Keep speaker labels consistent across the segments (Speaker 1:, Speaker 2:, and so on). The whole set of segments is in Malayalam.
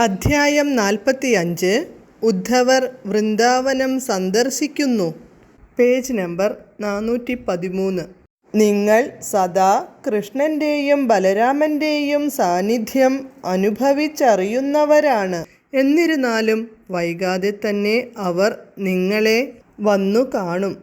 Speaker 1: അധ്യായം നാൽപ്പത്തിയഞ്ച് ഉദ്ധവർ വൃന്ദാവനം സന്ദർശിക്കുന്നു. പേജ് നമ്പർ നാനൂറ്റി പതിമൂന്ന് നിങ്ങൾ സദാ കൃഷ്ണന്റെയും ബലരാമന്റെയും സാന്നിധ്യം അനുഭവിച്ചറിയുന്നവരാണ്. എന്നിരുന്നാലും വൈകാതെ തന്നെ അവർ നിങ്ങളെ വന്നു കാണും.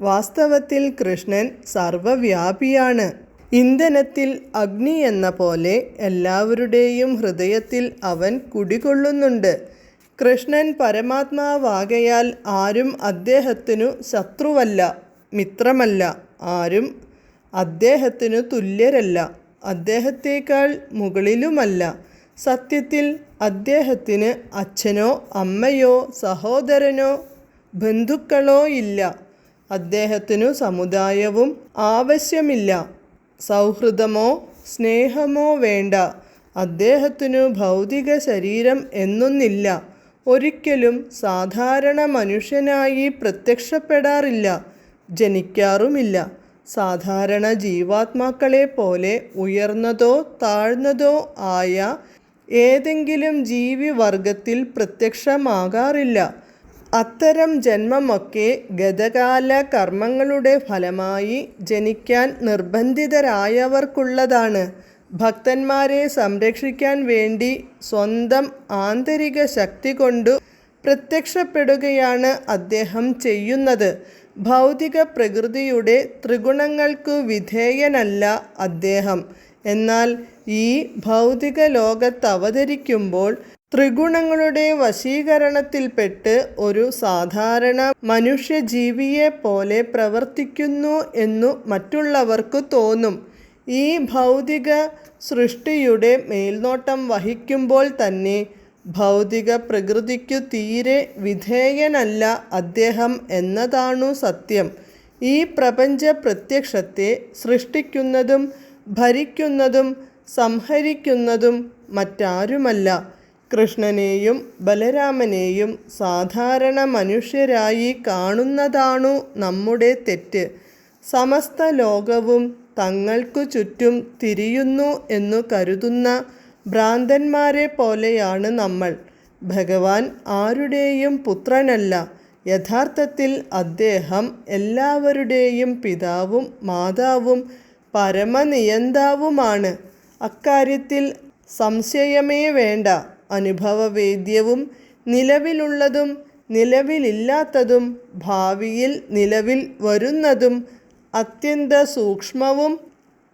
Speaker 1: വാസ്തവത്തിൽ കൃഷ്ണൻ സർവവ്യാപിയാണ്. ഇന്ധനത്തിൽ അഗ്നി എന്ന പോലെ എല്ലാവരുടെയും ഹൃദയത്തിൽ അവൻ കുടികൊള്ളുന്നുണ്ട്. കൃഷ്ണൻ പരമാത്മാവാകയാൽ ആരും അദ്ദേഹത്തിനു ശത്രുവല്ല മിത്രമല്ല. ആരും അദ്ദേഹത്തിനു തുല്യരല്ല അദ്ദേഹത്തേക്കാൾ മുകളിലുമല്ല. സത്യത്തിൽ അദ്ദേഹത്തിന് അച്ഛനോ അമ്മയോ സഹോദരനോ ബന്ധുക്കളോ ഇല്ല. അദ്ദേഹത്തിനു സമുദായവും ആവശ്യമില്ല. സൗഹൃദമോ സ്നേഹമോ വേണ്ട. അദ്ദേഹത്തിനു ഭൗതിക ശരീരം എന്നൊന്നില്ല. ഒരിക്കലും സാധാരണ മനുഷ്യനായി പ്രത്യക്ഷപ്പെടാറില്ല. ജനിക്കാറുമില്ല. സാധാരണ ജീവാത്മാക്കളെ പോലെ ഉയർന്നതോ താഴ്ന്നതോ ആയ ഏതെങ്കിലും ജീവിവർഗത്തിൽ പ്രത്യക്ഷമാകാറില്ല. അത്തരം ജന്മമൊക്കെ ഗതകാല കർമ്മങ്ങളുടെ ഫലമായി ജനിക്കാൻ നിർബന്ധിതരായവർക്കുള്ളതാണ്. ഭക്തന്മാരെ സംരക്ഷിക്കാൻ വേണ്ടി സ്വന്തം ആന്തരിക ശക്തി കൊണ്ടു പ്രത്യക്ഷപ്പെടുകയാണ് അദ്ദേഹം ചെയ്യുന്നത്. ഭൗതിക പ്രകൃതിയുടെ ത്രിഗുണങ്ങൾക്കു വിധേയനല്ല അദ്ദേഹം. എന്നാൽ ഈ ഭൗതിക ലോകത്ത് അവതരിക്കുമ്പോൾ ത്രിഗുണങ്ങളുടെ വശീകരണത്തിൽപ്പെട്ട് ഒരു സാധാരണ മനുഷ്യജീവിയെ പോലെ പ്രവർത്തിക്കുന്നു എന്നു മറ്റുള്ളവർക്ക് തോന്നും. ഈ ഭൗതിക സൃഷ്ടിയുടെ മേൽനോട്ടം വഹിക്കുമ്പോൾ തന്നെ ഭൗതിക പ്രകൃതിക്കു തീരെ വിധേയനല്ല അദ്ദേഹം എന്നതാണു സത്യം. ഈ പ്രപഞ്ച പ്രത്യക്ഷത്തെ സൃഷ്ടിക്കുന്നതും ഭരിക്കുന്നതും സംഹരിക്കുന്നതും മറ്റാരുമല്ല. കൃഷ്ണനെയും ബലരാമനെയും സാധാരണ മനുഷ്യരായി കാണുന്നതാണു നമ്മുടെ തെറ്റ്. സമസ്ത ലോകവും തങ്ങൾക്കു ചുറ്റും തിരിയുന്നു എന്നു കരുതുന്ന ഭ്രാന്തന്മാരെ പോലെയാണ് നമ്മൾ. ഭഗവാൻ ആരുടെയും പുത്രനല്ല. യഥാർത്ഥത്തിൽ അദ്ദേഹം എല്ലാവരുടെയും പിതാവും മാതാവും പരമനിയന്താവുമാണ്. അക്കാര്യത്തിൽ സംശയമേ വേണ്ട. അനുഭവവേദ്യവും നിലവിലുള്ളതും നിലവിലില്ലാത്തതും ഭാവിയിൽ നിലവിൽ വരുന്നതും അത്യന്ത സൂക്ഷ്മവും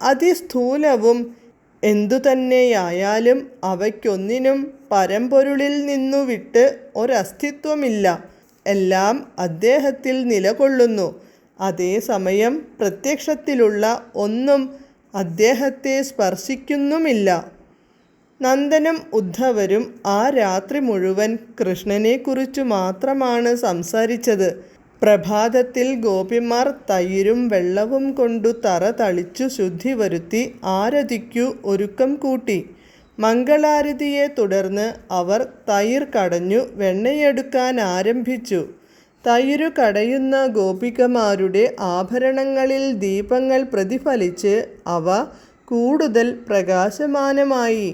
Speaker 1: അതിസ്ഥൂലവും എന്തുതന്നെയായാലും അവയ്ക്കൊന്നിനും പരമ്പൊരുളിൽ നിന്നു വിട്ട് ഒരസ്തിത്വമില്ല. എല്ലാം അദ്ദേഹത്തിൽ നിലകൊള്ളുന്നു. അതേസമയം പ്രത്യക്ഷത്തിലുള്ള ഒന്നും അദ്ദേഹത്തെ സ്പർശിക്കുന്നുമില്ല. നന്ദനും ഉദ്ധവരും ആ രാത്രി മുഴുവൻ കൃഷ്ണനെക്കുറിച്ചു മാത്രമാണ് സംസാരിച്ചത്. പ്രഭാതത്തിൽ ഗോപിമാർ തൈരും വെള്ളവും കൊണ്ടു തറ തളിച്ചു ശുദ്ധി വരുത്തി ആരതിക്കു ഒരുക്കം കൂട്ടി. മംഗളാരതിയെ തുടർന്ന് അവർ തൈർ കടഞ്ഞു വെണ്ണയെടുക്കാൻ ആരംഭിച്ചു. തൈരു കടയുന്ന ഗോപികമാരുടെ ആഭരണങ്ങളിൽ ദീപങ്ങൾ പ്രതിഫലിച്ച് അവ കൂടുതൽ പ്രകാശമാനമായി.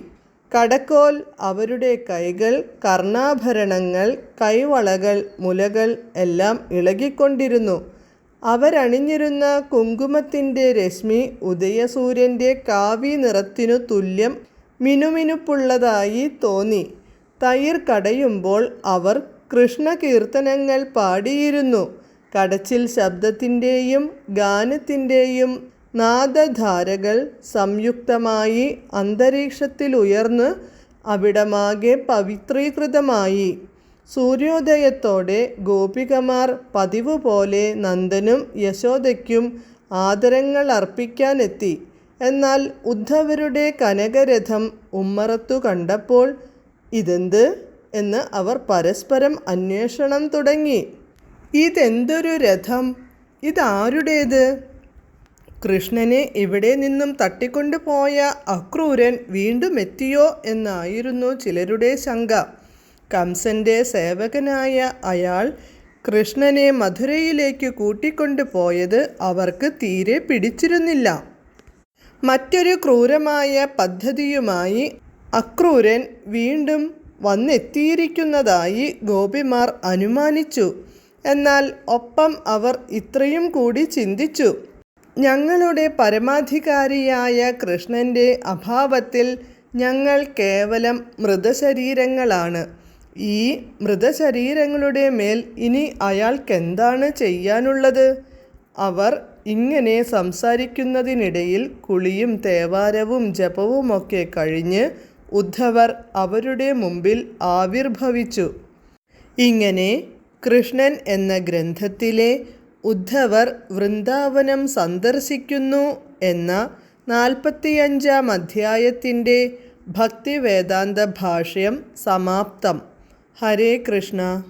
Speaker 1: കടക്കോൽ അവരുടെ കൈകൾ കർണാഭരണങ്ങൾ കൈവളകൾ മുലകൾ എല്ലാം ഇളകിക്കൊണ്ടിരുന്നു. അവരണിഞ്ഞിരുന്ന കുങ്കുമത്തിന്റെ രശ്മി ഉദയസൂര്യന്റെ കാവി നിറത്തിനു തുല്യം മിനുമിനുപ്പുള്ളതായി തോന്നി. തൈർ കടയുമ്പോൾ അവർ കൃഷ്ണകീർത്തനങ്ങൾ പാടിയിരുന്നു. കടച്ചിൽ ശബ്ദത്തിന്റെയും ഗാനത്തിന്റെയും നാദധാരകൾ സംയുക്തമായി അന്തരീക്ഷത്തിലുയർന്ന് അവിടമാകെ പവിത്രീകൃതമായി. സൂര്യോദയത്തോടെ ഗോപികമാർ പതിവ് പോലെ നന്ദനും യശോദയ്ക്കും ആദരങ്ങൾ അർപ്പിക്കാനെത്തി. എന്നാൽ ഉദ്ധവരുടെ കനകരഥം ഉമ്മറത്തു കണ്ടപ്പോൾ ഇതെന്ത് എന്ന് അവർ പരസ്പരം അന്വേഷണം തുടങ്ങി. ഇതെന്തൊരു രഥം? ഇതാരുടേത്? കൃഷ്ണനെ ഇവിടെ നിന്നും തട്ടിക്കൊണ്ടുപോയ അക്രൂരൻ വീണ്ടും എത്തിയോ എന്നായിരുന്നു ചിലരുടെ ശങ്ക. കംസന്റെ സേവകനായ അയാൾ കൃഷ്ണനെ മധുരയിലേക്ക് കൂട്ടിക്കൊണ്ടു പോയത് അവർക്ക് തീരെ പിടിച്ചിരുന്നില്ല. മറ്റൊരു ക്രൂരമായ പദ്ധതിയുമായി അക്രൂരൻ വീണ്ടും വന്നെത്തിയിരിക്കുന്നതായി ഗോപിമാർ അനുമാനിച്ചു. എന്നാൽ ഒപ്പം അവർ ഇത്രയും കൂടി ചിന്തിച്ചു. ഞങ്ങളുടെ പരമാധികാരിയായ കൃഷ്ണന്റെ അഭാവത്തിൽ ഞങ്ങൾ കേവലം മൃതശരീരങ്ങളാണ്. ഈ മൃതശരീരങ്ങളുടെ മേൽ ഇനി അയാൾക്കെന്താണ് ചെയ്യാനുള്ളത്? അവർ ഇങ്ങനെ സംസാരിക്കുന്നതിനിടയിൽ കുളിയും തേവാരവും ജപവുമൊക്കെ കഴിഞ്ഞ് ഉദ്ധവർ അവരുടെ മുമ്പിൽ ആവിർഭവിച്ചു. ഇങ്ങനെ കൃഷ്ണൻ എന്ന ഗ്രന്ഥത്തിലെ ഉദ്ധവർ വൃന്ദാവനം സന്ദർശിക്കുന്നു എന്ന നാൽപ്പത്തിയഞ്ചാം അധ്യായത്തിന്റെ ഭക്തിവേദാന്ത ഭാഷ്യം സമാപ്തം. ഹരേ കൃഷ്ണ.